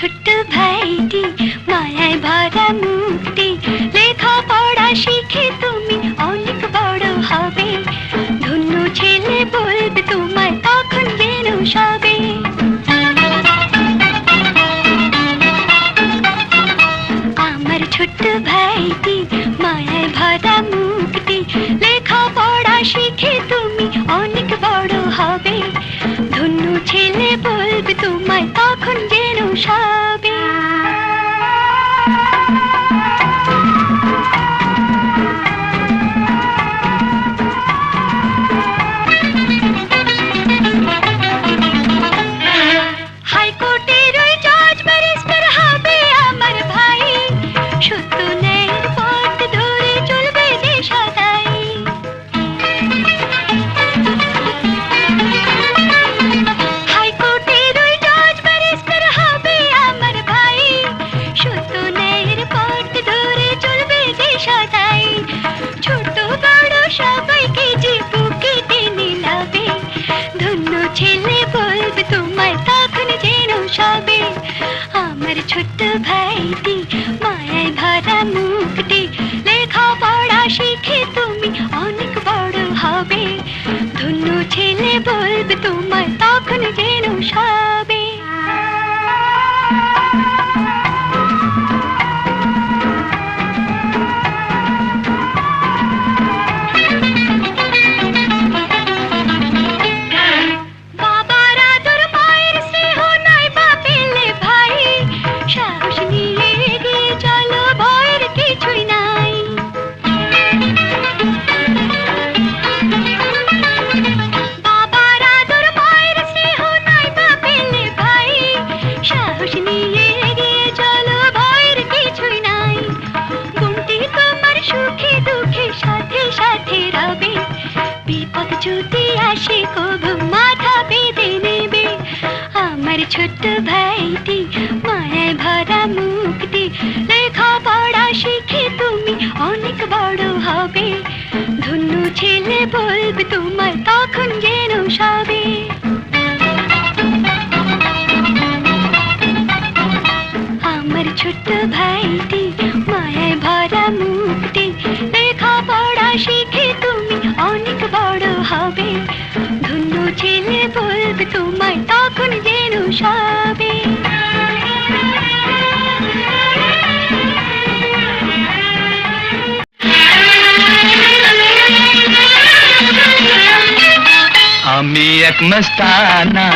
ছোট্ট ভাইটি, মায়ায় ভরা মুক্তি লেখা পড়া শিখে তুমি অনেক বড় হবে। ধন্য ছেলে বলবে তোমায় তখন যেন সবে। আমার ছোট্ট ভাইটি, মায়ায় ভরা মুক্তি লেখা পড়া শিখে তুমি অনেক বড় হবে। ধন্য ছেলে বলবে তোমায় তখন যেন ছোট্ট ভাইটি, মায়ায় ভরা মুক্তি লেখা পড়া শিখে তুমি অনেক বড় হবে। ধন্য ছেলে বলবে তোমার তখন যেন সবে ছোট্ট ভাইটি, মায়ায় ভরা মুক্তি। লেখা পড়া শিখে তুমি অনেক বড় হবে। ধন্য ছেলে বলবে তোমার তখন যেন সবে। আমার ছোট্ট ভাইটি, মায়ায় ভরা মুক্তি। লেখা পড়া শিখে তুমি অনেক বড় হবে। ধন্য ছেলে বলবে তোমায় এক মস্তানা,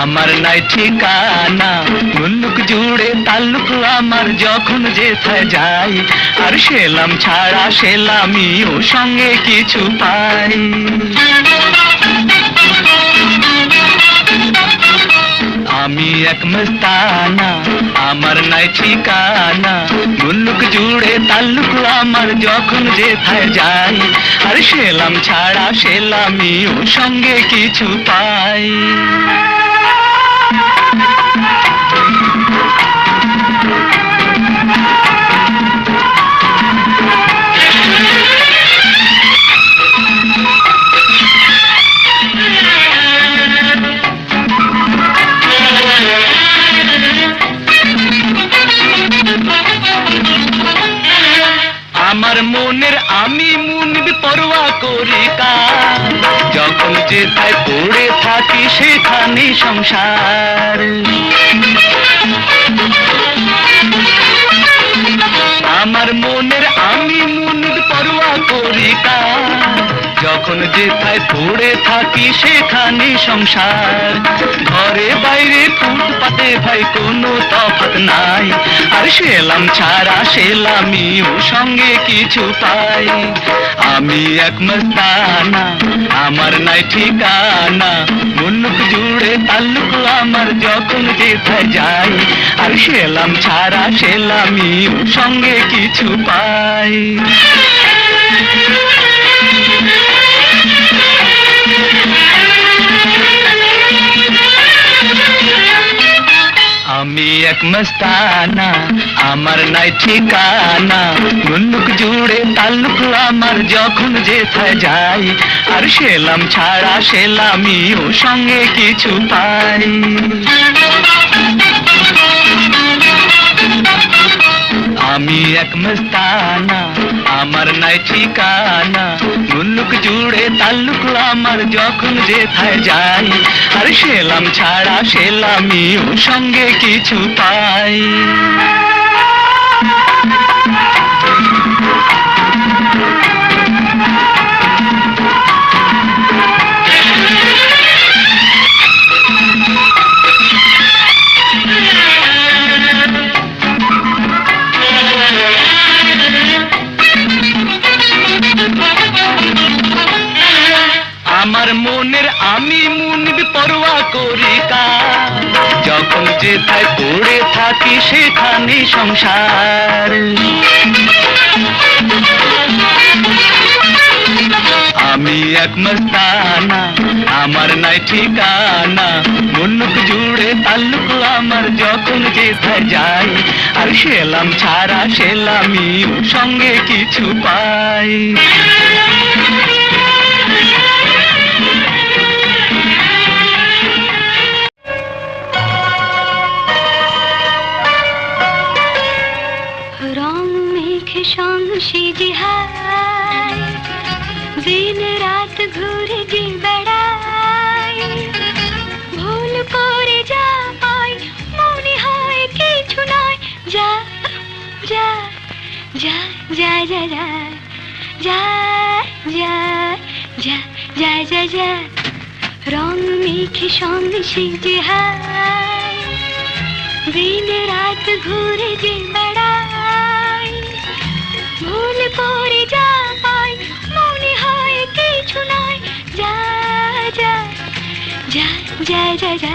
আমার নাই ঠিকানা। মুল্লুক জুড়ে তাল্লুক আমার যখন যেথায় যাই, আর সেলাম ছাড়া সেলামিও সঙ্গে কিছু পাই। আমি এক মস্তানা, আমার নাই ঠিকানা। মুল্লুক জুড়ে তাল্লুক আমার যখন যেথায় যাই আর সেলাম ছাড়া সেলামিও সঙ্গে কিছু পাই। করি কার যখন যেথায় পড়ে থাকি, সেখানে সংসার। আমার মনের আমি মুনিব পরোয়া করি যখন যেথায় পড়ে থাকি, সেখানে সংসার। ঘরে বাইরে ফুটপাতে ভাই, কোনো নাই। আর সেলাম ছাড়া সেলামিও সঙ্গে কিছু পাই। আমি এক মস্তানা, আমার নাই ঠিকানা। মুল্লুক জুড়ে তাল্লুক, আমার যখন যেথায় যাই। আর সেলাম ছাড়া সেলামিও সঙ্গে কিছু পাই। এক মস্তানা, আমার নাই ঠিকানা। মুল্লুক জুড়ে তালুক আমার যখন যেথায় যাই, আর সেলাম ছাড়া সেলামিও সঙ্গে কিছু পাই। আমি এক মস্তানা, আমার নাই ঠিকানা। মুল্লুক জুড়ে তাল্লুক আমার যখন যেথায় যাই, আর সেলাম ছাড়া সেলামিও সঙ্গে কিছু পাই। যেথায় পড়ে থাকি সেখানে সংসার। আমি এক মস্তানা, আমার নাই ঠিকানা, মুল্লুক জুড়ে তাল্লুক আমার যখন যেথায় যাই, আর সেলাম ছাড়া সেলামি সঙ্গে কিছু পাই। যা যা যা যা যা যা যা যা যা যা রং মেঘে সংসে হায় দিন রাত ঘুরে যে বেড়াই ভুল করে যা পাই মনে হয় কিছু নয় যা যা যা যা যা যা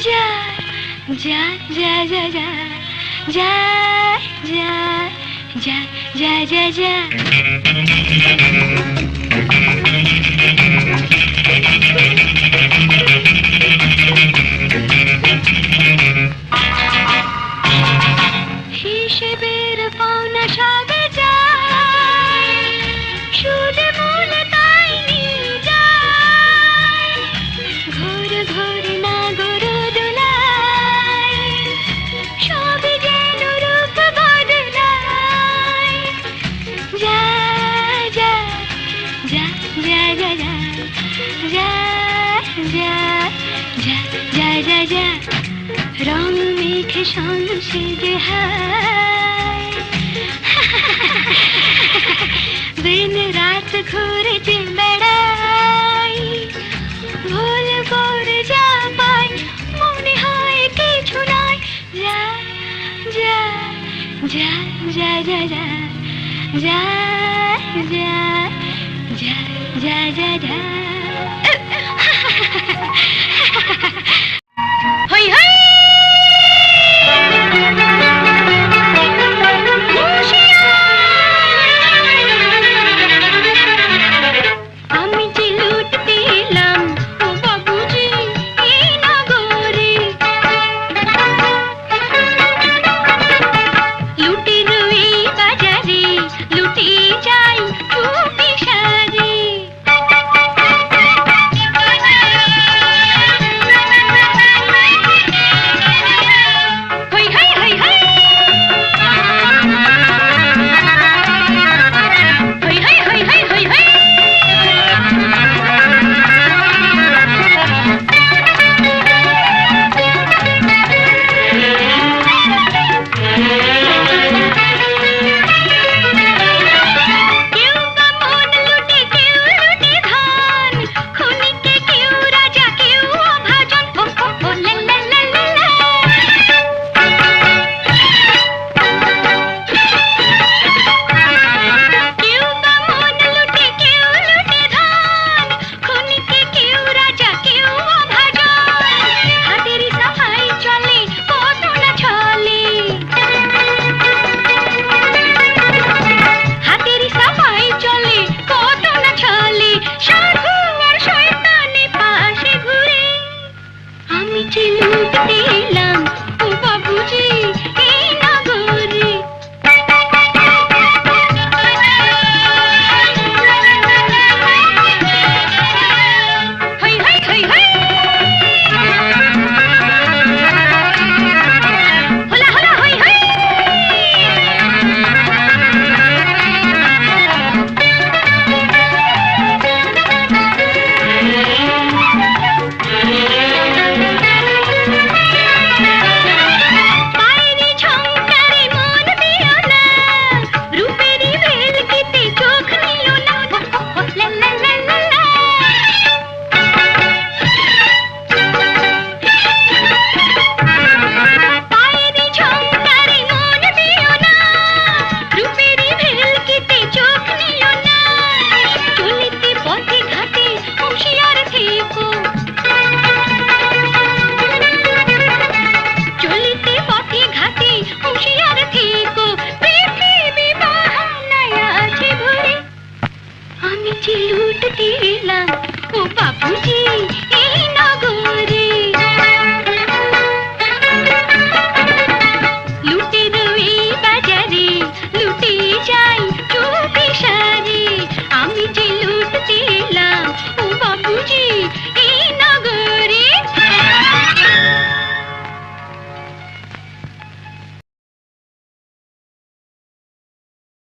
যা যা যা যা যা যা যা যা যা যা যা হিসেবের রং মেঘে সংসে হায় দিন রাত ঘুরে যে বেড়াই ভুল করে যা পাই মনে হয় কিছু নয় যা যা যা যা যা যা যা যা যা যা যা যা